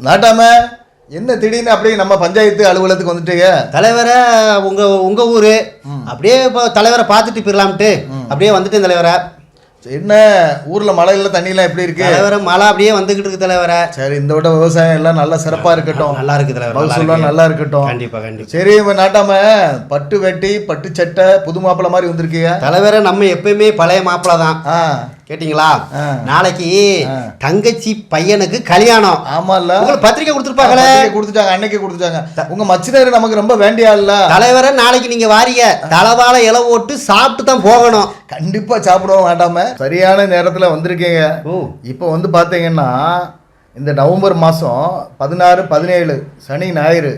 நாட்டாம என்ன திடீர்னு அப்படியே நம்ம பஞ்சாயத்து அலுவலகத்துக்கு வந்துட்டீங்க? தலைவரை உங்க உங்க ஊரு. அப்படியே இப்போ தலைவரை பார்த்துட்டு போயிடலாம்ட்டு. அப்படியே வந்துட்டேன் தலைவரை. என்ன? ஊர்ல மழை இல்ல தண்ணி எல்லாம் எப்படி இருக்கு? தலைவரை மழை அப்படியே வந்துகிட்டு இருக்கு தலைவரை. சரி இந்த விட விவசாயம் எல்லாம் நல்லா சிறப்பா இருக்கட்டும். நல்லா இருக்கு தலைவர் இருக்கு. நல்லா இருக்கட்டும். கண்டிப்பா கண்டிப்பா. சரி இப்ப நாட்டாம பட்டு வெட்டி பட்டு சட்டை புது மாப்பிள்ளை மாதிரி வந்திருக்கீங்க. தலைவரை நம்ம எப்பயுமே பழைய மாப்பிள தான் கேட்டிங்களா. நாளைக்கு. தங்கச்சி பையனுக்கு கல்யாணம். ஆமால்ல. உங்களுக்கு பத்திரிக்கை கொடுத்துருப்பாங்களே? கொடுத்துட்டாங்க அன்னைக்கு கொடுத்துட்டாங்க. உங்க மச்சினர் நமக்கு ரொம்ப வேண்டிய ஆள்ல. தலைவரை நாளைக்கு நீங்க வாரிய தலவாழ இலை ஓட்டு சாப்பிட்டு தான் போகணும். கண்டிப்பா சாப்பிடுவோம் வேண்டாம. சரியான நேரத்துல வந்திருக்கீங்க. ஓ. இப்போ வந்து பார்த்தீங்கன்னா இந்த நவம்பர் மாதம் பதினாறு பதினேழு சனி ஞாயிறு.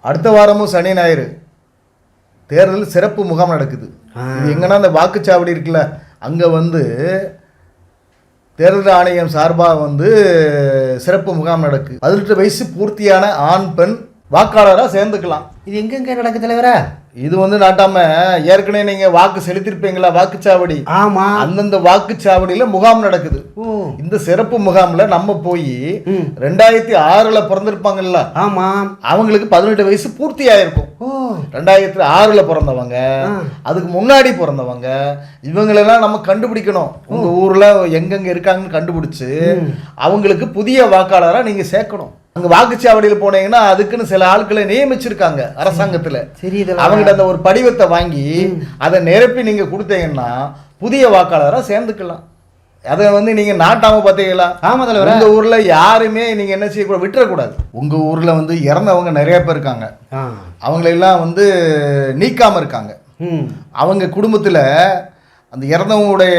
அடுத்த வாரமும் சனி ஞாயிறு. தேர்தல் சிறப்பு முகாம் நடக்குது. எங்கன்னா அந்த வாக்குச்சாவடி இருக்குல்ல அங்கே வந்து தேர்தல் ஆணையம் சார்பாக வந்து சிறப்பு முகாம் நடக்குது பதினெட்டு வயசு பூர்த்தியான ஆண் பெண் வாக்காளராக சேர்ந்துக்கலாம். இது எங்கெங்க நடக்கு தலைவரா? இது வந்து நாட்டாம ஏற்கனவே நீங்க வாக்கு செலுத்திருப்பீங்களா வாக்குச்சாவடி? ஆமா. அந்தந்த வாக்குச்சாவடியில முகாம் நடக்குது. இந்த சிறப்பு முகாம்ல நம்ம போய். ரெண்டாயிரத்தி ஆறுல பிறந்திருப்பாங்கல்ல? ஆமா. அவங்களுக்கு பதினெட்டு வயசு பூர்த்தி ஆயிருக்கும். ரெண்டாயிரத்தி ஆறுல பிறந்தவங்க. அதுக்கு முன்னாடி பிறந்தவங்க இவங்களெல்லாம் நம்ம கண்டுபிடிக்கணும். உங்க ஊர்ல எங்கெங்க இருக்காங்கன்னு கண்டுபிடிச்சு அவங்களுக்கு புதிய வாக்காளரா நீங்க சேர்க்கணும். அங்க வாக்குச்சாவடியில் போனீங்கன்னா அதுக்குன்னு சில ஆட்களை நியமிச்சிருக்காங்க அரசாங்கத்துல. சரி அவங்ககிட்ட அந்த ஒரு படிவத்தை வாங்கி அதை நிரப்பி நீங்க கொடுத்தீங்கன்னா புதிய வாக்காளரா சேர்ந்துக்கலாம். அதை வந்து நீங்க நாட்டாம பார்த்தீங்களா ஆமா தலைவரா. உங்க ஊர்ல யாருமே நீங்க என்ன செய்யக்கூடாது விட்டுறக்கூடாது. உங்க ஊர்ல வந்து இறந்தவங்க நிறைய பேர் இருக்காங்க. அவங்களெல்லாம் வந்து நீக்காம இருக்காங்க. அவங்க குடும்பத்துல அந்த இறந்தவங்களுடைய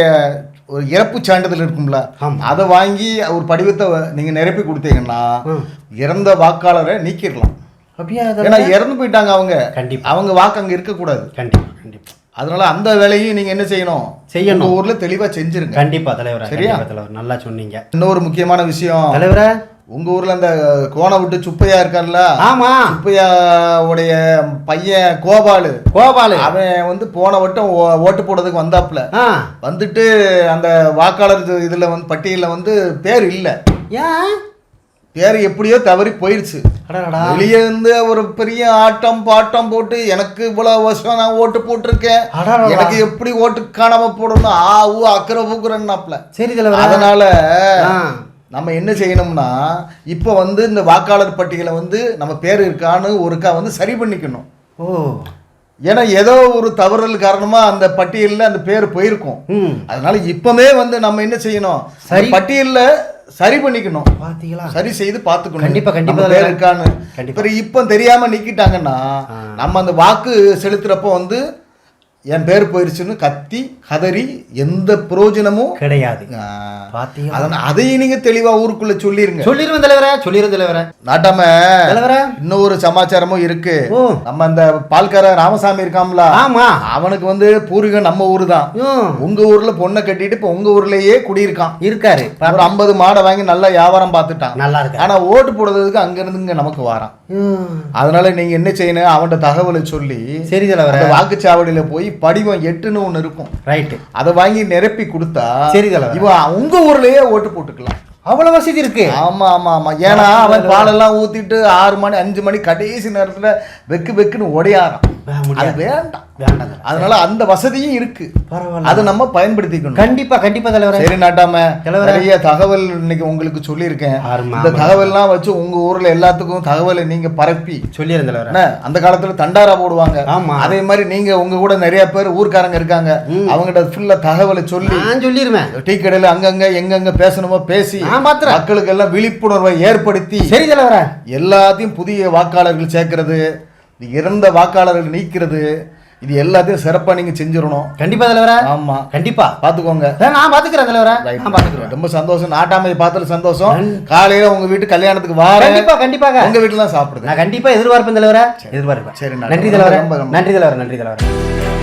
ஒரு இறப்பு சான்றிதழ் இருக்கும்ல. அதை வாங்கி ஒரு படிவத்தை நீங்க நிரப்பி கொடுத்தீங்கன்னா. இறந்த வாக்காளரை நீக்கிடலாம். ஏன்னா இறந்து போயிட்டாங்க அவங்க. கண்டிப்பா. அவங்க வாக்கு அங்க இருக்கக்கூடாது. கண்டிப்பா கண்டிப்பா. அதனால அந்த வேலையும் நீங்க என்ன செய்யணும்? செய்யணும். ஊர்ல தெளிவா செஞ்சிருங்க. கண்டிப்பா தலைவரா சரியா? தலைவர். நல்லா சொன்னீங்க. இன்னொரு முக்கியமான விஷயம். தலைவரா உங்க ஊர்ல அந்த கோணை விட்டு சுப்பையா இருக்கார்ல? ஆமா. சுப்பையாவுடைய பையன் கோபாலு. கோபாலு. அவன் வந்து போன வட்டம் ஓட்டு போடுறதுக்கு வந்தாப்புல. வந்துட்டு அந்த வாக்காளர் இது- இதுல வந்து பட்டியலில் வந்து பேர் இல்லை. ஏன்? பேர் எப்படியோ தவறி போயிருச்சு. வெளியே இருந்து ஒரு பெரிய ஆட்டம் பாட்டம் போட்டு எனக்கு இவ்வளவு வருஷம் நான் ஓட்டு போட்டிருக்கேன். எனக்கு எப்படி ஓட்டு காணாம போடணும் ஆ ஊ அக்கறை பூக்குறேன்னாப்ல சரி அதனால நம்ம என்ன செய்யணும்னா இப்போ வந்து இந்த வாக்காளர் பட்டியலை வந்து நம்ம பேர் இருக்கான்னு ஒருக்கா வந்து சரி பண்ணிக்கணும். ஓ. ஏன்னா ஏதோ ஒரு தவறல் காரணமா அந்த பட்டியலில் அந்த பேர் போயிருக்கும். அதனால இப்பவே வந்து நம்ம என்ன செய்யணும்? சரி. பட்டியல்ல சரி பண்ணிக்கணும். பாத்தீங்களா? சரி செய்து பார்த்துக்கணும் கண்டிப்பா, கண்டிப்பா நம்ம பேர் இருக்கான்னு. இப்போ தெரியாம நிக்கிட்டாங்கன்னா ஆ. நம்ம அந்த வாக்கு செலுத்துறப்போ வந்து என் பேர் போயிருச்சுன்னு கத்தி கதறி எந்த பிரயோஜனமும் கிடையாது. அதனால அதையும் நீங்க தெளிவா ஊருக்குள்ள சொல்லிருங்க. சொல்லிருவேன் தலைவரா சொல்லிருவேன் தலைவரா. நாட்டாம தலைவரா. இன்னொரு சமாச்சாரமும் இருக்கு. நம்ம அந்த பால்கார ராமசாமி இருக்காம்ல ஆமா. அவனுக்கு வந்து பூர்வீகம் நம்ம ஊரு தான் உங்க ஊர்ல பொண்ணை கட்டிட்டு இப்ப உங்க ஊர்லயே குடியிருக்கான். இருக்காரு. ஒரு ஐம்பது மாடை வாங்கி நல்லா வியாபாரம் பார்த்துட்டான். நல்லா இருக்காரு. ஆனா ஓட்டு போடுறதுக்கு அங்க இருந்து இங்க நமக்கு வாரான். அதனால நீங்க என்ன செய்யணும்? அவன்கிட்ட தகவலை சொல்லி சரி தலைவரா. வாக்குச்சாவடியில போய் படிவம் எட்டுன்னு ஒண்ணு இருக்கும். ரைட்டு அதை வாங்கி நிரப்பி கொடுத்தா சரி இவன் உங்க ஊர்லயே ஓட்டு போட்டுக்கலாம். அவ்வளவு வசதி இருக்கு. ஆமா ஆமா ஆமா. ஏன்னா அவன் பாலெல்லாம் ஊத்திட்டு ஆறு மணி அஞ்சு மணி கடைசி நேரத்துல வெக்கு வெக்குன்னு ஒடையாறான் ஆ, அது முடியாது. வேண்டாம். வேண்டாம். தலைவரா. அதனால அந்த வசதியும் இருக்கு. பரவாயில்ல. அதை நம்ம பயன்படுத்திக்கணும். கண்டிப்பா கண்டிப்பா தலைவரா. சரி நாட்டாம. நிறைய தகவல் இன்னைக்கு உங்களுக்கு சொல்லியிருக்கேன். இந்த. தகவல்லாம் வச்சு உங்க ஊர்ல எல்லாத்துக்கும் தகவலை நீங்க பரப்பி. என்ன? அந்த காலத்துல தண்டாரா போடுவாங்க. ஆமா. அதே மாதிரி நீங்க உங்க கூட நிறைய பேர் ஊர்க்காரங்க இருக்காங்க. அவங்ககிட்ட ஃபுல்லா தகவலை சொல்லி நான் சொல்லிருவேன் டீ கடையில அங்கங்க எங்கெங்க பேசணுமோ பேசி மக்களுக்கு எல்லாம் விழிப்புணர்வை ஏற்படுத்தி சரி தலைவரா. எல்லாத்தையும் புதிய வாக்காளர்கள் சேர்க்கறது இது இறந்த வாக்காளர்கள் நீக்கிறது இது எல்லாத்தையும் சிறப்பா நீங்க செஞ்சிடணும். கண்டிப்பா தலைவரா. ஆமா. கண்டிப்பா. பாத்துக்கோங்க. அதான் நான் பாத்துக்கிறேன் தலைவரா. நான் பாத்துக்கிறேன். ரொம்ப சந்தோஷம். நாட்டாமையை பார்த்தது சந்தோஷம். காலையில உங்க வீட்டு கல்யாணத்துக்கு வார கண்டிப்பா கண்டிப்பாக. உங்க வீட்டுல தான் சாப்பிடுது நான் கண்டிப்பா எதிர்பார்ப்பேன் தலைவரா. எதிர்பார்ப்பேன். சரி, நன்றி தலைவரா. நன்றி தலைவரா நன்றி தலைவரா.